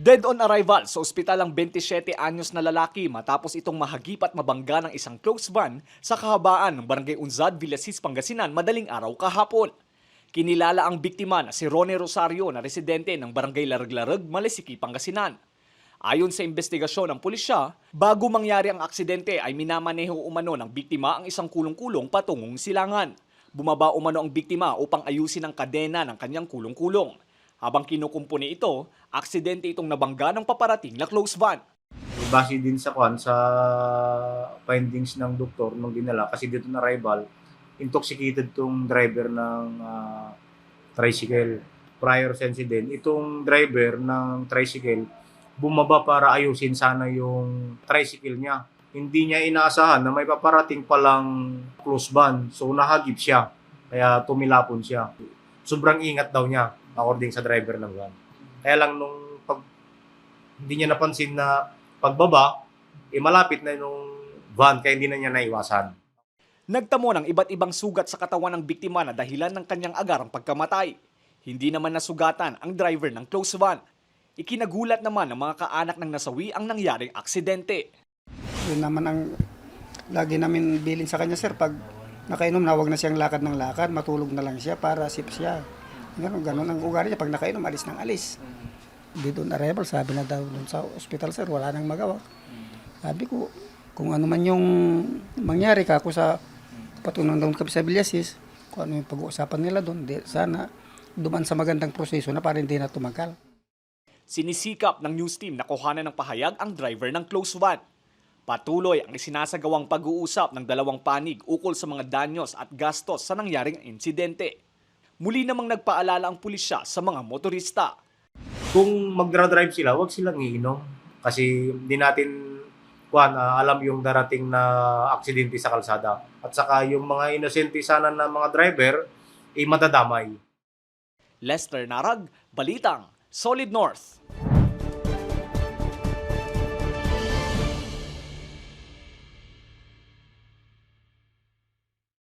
Dead on arrival sa ospital ang 27 anyos na lalaki matapos itong mahagip at mabangga ng isang close van sa kahabaan ng Barangay Unzad, Villasis, Pangasinan madaling araw kahapon. Kinilala ang biktima na si Ronnie Rosario na residente ng Barangay Larag-Larag, Malesiki, Pangasinan. Ayon sa investigasyon ng pulisya, bago mangyari ang aksidente ay minamaneho umano ng biktima ang isang kulong-kulong patungong silangan. Bumaba umano ang biktima upang ayusin ang kadena ng kanyang kulong-kulong. Habang kinukumpuni ito, aksidente itong nabangga ng paparating na close van. base din sa kwan sa findings ng doktor nung dinala kasi dito na arrival intoxicated tong driver ng ah, tricycle. Prior sa incident itong driver ng tricycle bumaba para ayusin sana yung tricycle niya. Hindi niya inaasahan na may paparating palang close van so nahagip siya kaya tumilapon siya sobrang ingat daw niya according sa driver ng van kaya lang nung pag hindi niya napansin na pagbaba, eh malapit na yung van kaya hindi na niya naiwasan. Nagtamo ng iba't ibang sugat sa katawan ng biktima na dahilan ng kanyang agarang pagkamatay. Hindi naman nasugatan ang driver ng close van. Ikinagulat naman ng mga kaanak ng nasawi ang nangyaring aksidente. Yun naman ang lagi namin bilin sa kanya, sir. Pag nakainom na, wag na siyang lakad ng lakad, matulog na lang siya para sip siya. Ganun, ganun ang ugali niya. Pag nakainom, alis ng alis. Dito na arrival, sabi na daw dun sa hospital, sir, wala nang magawa. Sabi ko, kung ano man yung mangyari ka ako sa patunong doon kami sa Villasis, kung ano yung pag-uusapan nila doon, di, sana duman sa magandang proseso na para hindi na tumagal. Sinisikap ng news team na kuhanan ng pahayag ang driver ng close van. Patuloy ang isinasagawang pag-uusap ng dalawang panig ukol sa mga danyos at gastos sa nangyaring insidente. Muli namang nagpaalala ang pulisya sa mga motorista. Kung magdra-drive sila, wag silang iinom. Kasi hindi natin kuan, ah, alam yung darating na aksidente sa kalsada. At saka yung mga inosente sana na mga driver, eh madadamay. Lester Narag, Balitang, Solid North.